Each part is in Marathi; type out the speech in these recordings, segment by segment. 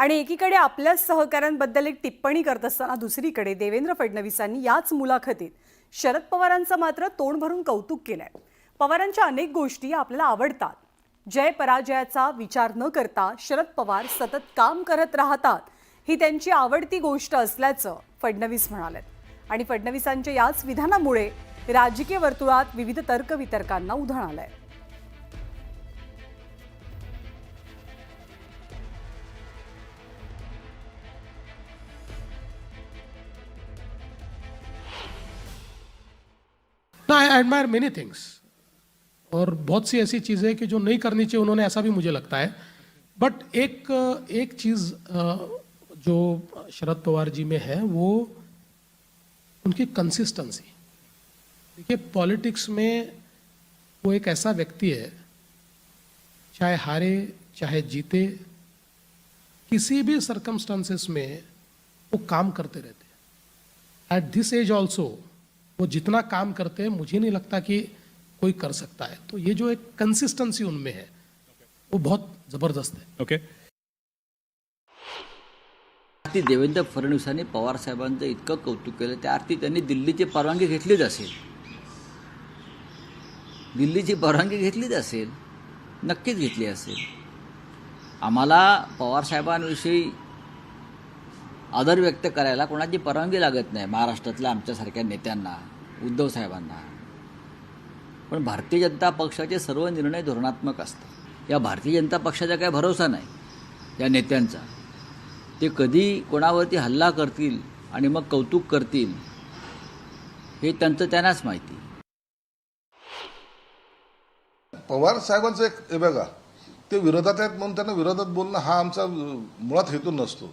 आणि एकीकडे आपल्याच सहकाऱ्यांबद्दल एक टिप्पणी करत असताना दुसरीकडे देवेंद्र फडणवीसांनी याच मुलाखतीत शरद पवारांचं मात्र तोंड भरून कौतुक केलंय. पवारांच्या अनेक गोष्टी आपल्याला आवडतात. जय पराजयाचा विचार न करता शरद पवार सतत काम करत राहतात ही त्यांची आवडती गोष्ट असल्याचं फडणवीस म्हणाले आणि फडणवीसांच्या याच विधानामुळे राजकीय वर्तुळात विविध तर्कवितर्कांना उधाण आलंय. ना आई एडमायर मेनी थिंग्स और बहुत सी ऐसी चीज़ें कि जो नहीं करनी चाहिए उन्होंने ऐसा भी मुझे लगता है। बट एक एक चीज़ जो शरद पवार जी में है वो उनकी कंसिस्टेंसी देखिए पॉलिटिक्स में वो एक ऐसा व्यक्ति है चाहे हारे चाहे जीते किसी भी सरकमस्टांसेस में वो काम करते रहते हैं। एट दिस एज ऑल्सो वो जितना काम करते हैं मुझे नहीं लगता कि कोई कर सकता है। तो ये जो एक कंसिस्टेंसी उनमें है वो बहुत ज़बरदस्त है। ओके ती देवेंद्र फडणवीसांनी पवार साहेबांचं इतकं कौतुक केलं त्या अर्थी त्यांनी दिल्लीची परवानगी घेतलीच असेल. दिल्लीची परवानगी घेतलीच असेल नक्कीच घेतली असेल. आम्हाला पवार साहेबांविषयी आदर व्यक्त करायला कोणाची परवानगी लागत नाही महाराष्ट्रातल्या आमच्यासारख्या नेत्यांना उद्धव साहेबांना. पण भारतीय जनता पक्षाचे सर्व निर्णय धोरणात्मक असतात. या भारतीय जनता पक्षाचा काही भरोसा नाही या नेत्यांचा. ते कधी कोणावरती हल्ला करतील आणि मग कौतुक करतील हे त्यांचं त्यांनाच माहिती. पवार साहेबांचं एक हे बघा ते विरोधात आहेत म्हणून त्यांना विरोधात बोलणं हा आमचा मुळात हेतू नसतो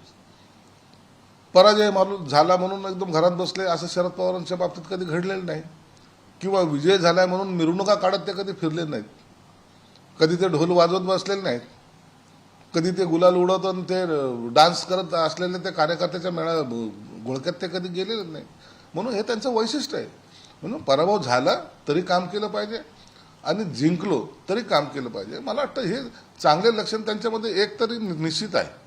पराजय मालूम झाला म्हणून एकदम घरात बसले असं शरद पवारांच्या बाबतीत कधी घडलेलं नाही. किंवा विजय झालाय म्हणून मिरवणुका काढत ते कधी फिरले नाहीत. कधी ते ढोल वाजवत बसलेले नाहीत. कधी ते गुलाल उडवत आणि ते डान्स करत असलेले ते कार्यकर्त्याच्या मेळा घोळक्यात ते कधी गेलेले नाही म्हणून हे त्यांचं वैशिष्ट्य आहे. म्हणून पराभव झाला तरी काम केलं पाहिजे आणि जिंकलो तरी काम केलं पाहिजे. मला वाटतं हे चांगले लक्षण त्यांच्यामध्ये एक तरी निश्चित आहे.